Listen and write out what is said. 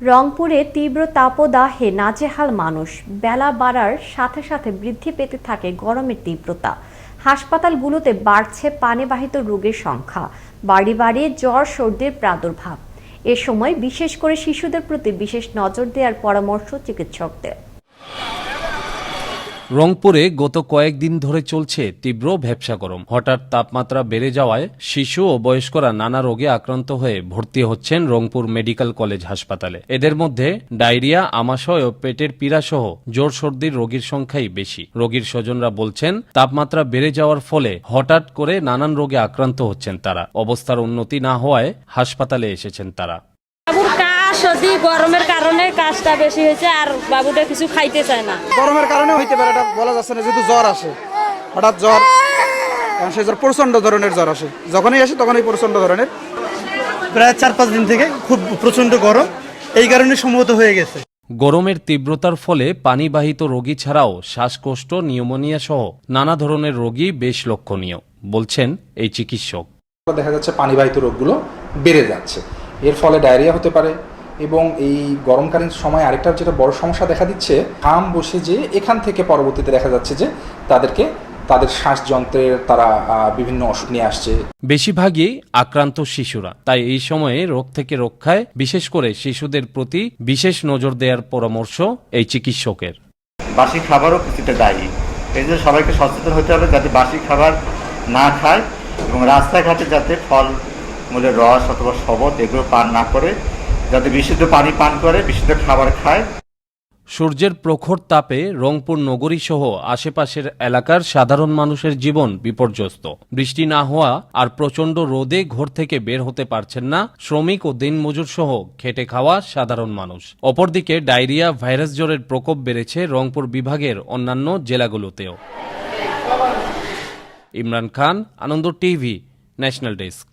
রংপুরে তীব্র তাপদাহে নাজেহাল মানুষ। বেলা বাড়ার সাথে সাথে বৃদ্ধি পেতে থাকে গরমের তীব্রতা। হাসপাতালগুলোতে বাড়ছে পানিবাহিত রোগের সংখ্যা। বাড়ি বাড়ি জ্বর, সর্দির প্রাদুর্ভাব। এ সময় বিশেষ করে শিশুদের প্রতি বিশেষ নজর দেওয়ার পরামর্শ চিকিৎসকদের। রংপুরে গত কয়েকদিন ধরে চলছে তীব্র ভ্যাবসা গরম। হঠাৎ তাপমাত্রা বেড়ে যাওয়ায় শিশু ও বয়স্করা নানা রোগে আক্রান্ত হয়ে ভর্তি হচ্ছেন রংপুর মেডিকেল কলেজ হাসপাতালে। এদের মধ্যে ডায়রিয়া, আমাশয় ও পেটের পীড়া সহ জোর সর্দির রোগীর সংখ্যাই বেশি। রোগীর স্বজনরা বলছেন, তাপমাত্রা বেড়ে যাওয়ার ফলে হঠাৎ করে নানান রোগে আক্রান্ত হচ্ছেন তারা। অবস্থার উন্নতি না হওয়ায় হাসপাতালে এসেছেন তারা। সর্দি গরমের কারণে কাশটা বেশি হয়েছে আর বাবুটা কিছু খাইতে চায় না। গরমের কারণে হইতে পারে এটা বলা যাচ্ছে না যেহেতু জ্বর আসে। হঠাৎ জ্বর সেই জ্বর প্রচণ্ড ধরনের জ্বর আসে। যখনই আসে তখনই প্রচণ্ড ধরনের। প্রায় চার পাঁচ দিন থেকে খুব প্রচণ্ড গরম এই কারণে সম্ভবত হয়ে গেছে। গরমের তীব্রতার ফলে পানিবাহিত রোগী ছাড়াও শ্বাসকষ্ট নিউমোনিয়া সহ নানা ধরনের রোগী বেশ লক্ষণীয় বলছেন এই চিকিৎসক। দেখা যাচ্ছে পানিবাহিত রোগগুলো বেড়ে যাচ্ছে। এর ফলে ডায়রিয়া হতে পারে এবং এই গরমকালীন সময় আরেকটা যেটা বড় সমস্যা দেখা দিচ্ছে ঘাম বসে যে এখান থেকে পরবর্তীতে দেখা যাচ্ছে যে তাদেরকে তাদের শ্বাসযন্ত্রের তারা বিভিন্ন অসুখ নিয়ে আসছে। বেশিরভাগই আক্রান্ত শিশুরা। তাই এই সময়ে রোগ থেকে রক্ষায় বিশেষ করে শিশুদের প্রতি বিশেষ নজর দেওয়ার পরামর্শ এই চিকিৎসকের। বাসি খাবারও কিছুটা দায়ী। এই জন্য সবাইকে সচেতন হতে হবে যাতে বাসি খাবার না খায় এবং রাস্তাঘাটে যাতে ফল মূলের রস অথবা শবত এগুলো পান না করে যাতে বিশুদ্ধ পানি পান করে, বিশুদ্ধ খাবার খায়। সূর্যের প্রখর তাপে রংপুর নগরী সহ আশেপাশের এলাকার সাধারণ মানুষের জীবন বিপর্যস্ত। বৃষ্টি না হওয়া আর প্রচণ্ড রোদে ঘর থেকে বের হতে পারছেন না শ্রমিক ও দিনমজুর সহ খেটে খাওয়া সাধারণ মানুষ। অপরদিকে ডায়রিয়া, ভাইরাস জ্বরের প্রকোপ বেড়েছে রংপুর বিভাগের অন্যান্য জেলাগুলোতেও। Imran Khan, Ananda TV, national desk.